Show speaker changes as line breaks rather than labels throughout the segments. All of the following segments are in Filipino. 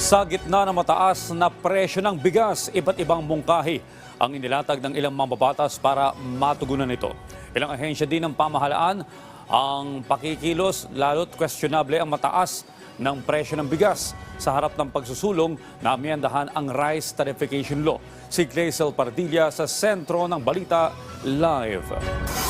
Sa gitna ng mataas na presyo ng bigas, iba't ibang mungkahi ang inilatag ng ilang mambabatas para matugunan ito. Ilang ahensya din ng pamahalaan ang pakikilos, lalo't questionable ang mataas ng presyo ng bigas sa harap ng pagsusulong na amyendahan ang Rice Tarification Law. Si Glazel Pardilla sa sentro ng Balita Live.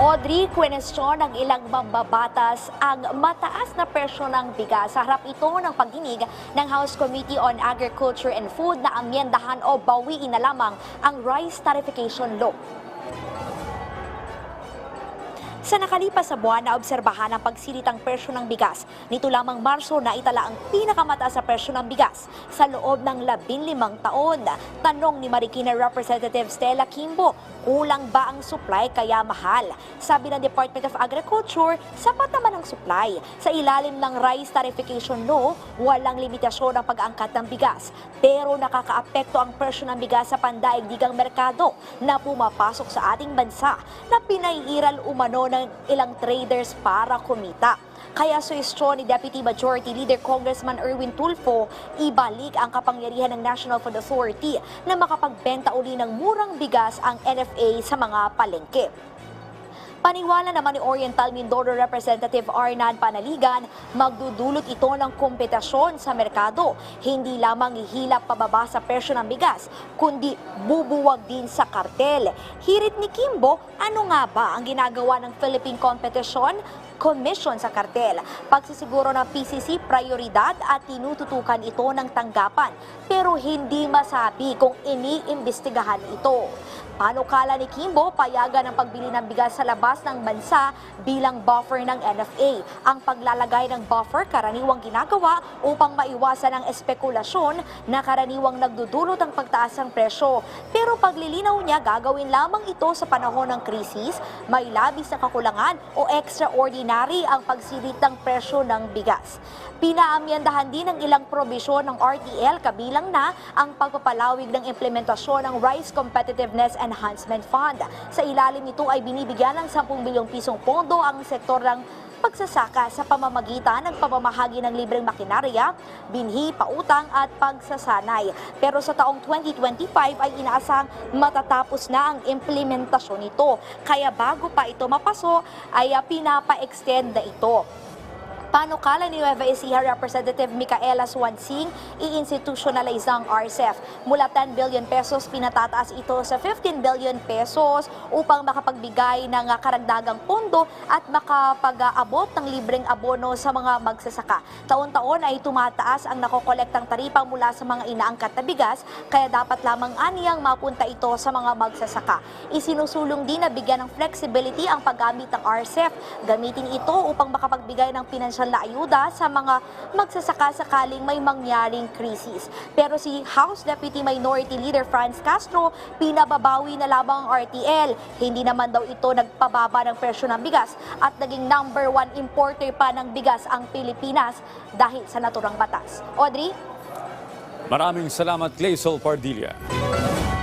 Audrey, kwenestyon ng ilang mambabatas ang mataas na presyo ng bigas. Sa harap ito ng pagdinig ng House Committee on Agriculture and Food na amyendahan o bawiin na lamang ang Rice Tarification Law. Sa nakalipas sa buwan na obserbahan ang pagsilitang presyo ng bigas. Nito lamang Marso na itala ang pinakamataas sa presyo ng bigas sa loob ng 15 taon. Tanong ni Marikina Representative Stella Kimbo, kulang ba ang supply kaya mahal? Sabi ng Department of Agriculture, sapat naman ang supply. Sa ilalim ng Rice Tarification Law, walang limitasyon ang pag-angkat ng bigas. Pero nakakaapekto ang presyo ng bigas sa pandaigdigang merkado na pumapasok sa ating bansa na pinaiiral umano ng ilang traders para kumita. Kaya suwestyon ni Deputy Majority Leader Congressman Erwin Tulfo, ibalik ang kapangyarihan ng National Food Authority na makapagbenta uli ng murang bigas ang NFA sa mga palengke. Paniwala naman ni Oriental Mindoro Representative Arnan Panaligan, magdudulot ito ng kompetasyon sa merkado. Hindi lamang ihilap pababa sa presyo ng bigas, kundi bubuwag din sa kartel. Hirit ni Kimbo, ano nga ba ang ginagawa ng Philippine Competition Commission sa kartel. Pagsisiguro ng PCC prioridad at tinututukan ito ng tanggapan pero hindi masabi kung iniimbestigahan ito. Panukala ni Kimbo, payagan ang pagbili ng bigas sa labas ng bansa bilang buffer ng NFA. Ang paglalagay ng buffer karaniwang ginagawa upang maiwasan ang espekulasyon na karaniwang nagdudulot ang pagtaas ng presyo. Pero paglilinaw niya, gagawin lamang ito sa panahon ng krisis, may labis na kakulangan o extraordinary ang pagsilit ng presyo ng bigas. Pinaamyandahan din ng ilang probisyon ng RTL kabilang na ang pagpapalawig ng implementasyon ng Rice Competitiveness Enhancement Fund. Sa ilalim nito ay binibigyan ng 10 bilyong pisong pondo ang sektor ng pagsasaka sa pamamagitan ng pamamahagi ng libreng makinarya, binhi, pautang at pagsasanay. Pero sa taong 2025 ay inaasang matatapos na ang implementasyon nito. Kaya bago pa ito mapaso ay pinapa-extend na ito. Panukala ni Nueva Ecija Representative Micaela Swansing, i-institutionalize ang RCEF. Mula 10 billion pesos, pinatataas ito sa 15 billion pesos upang makapagbigay ng karagdagang pondo at makapag-abot ng libreng abono sa mga magsasaka. Taon-taon ay tumataas ang nakokolektang taripa mula sa mga inaangkat na bigas, kaya dapat lamang aniyang mapunta ito sa mga magsasaka. Isinusulong din na bigyan ng flexibility ang paggamit ng RCEF. Gamitin ito upang makapagbigay ng pinansyal na ayuda sa mga magsasaka sakaling may mangyaring krisis. Pero si House Deputy Minority Leader Franz Castro, pinababawi na lamang ang RTL. Hindi naman daw ito nagpababa ng presyo ng bigas at naging number one importer pa ng bigas ang Pilipinas dahil sa naturang batas. Audrey?
Maraming salamat, Glazel Pardilla.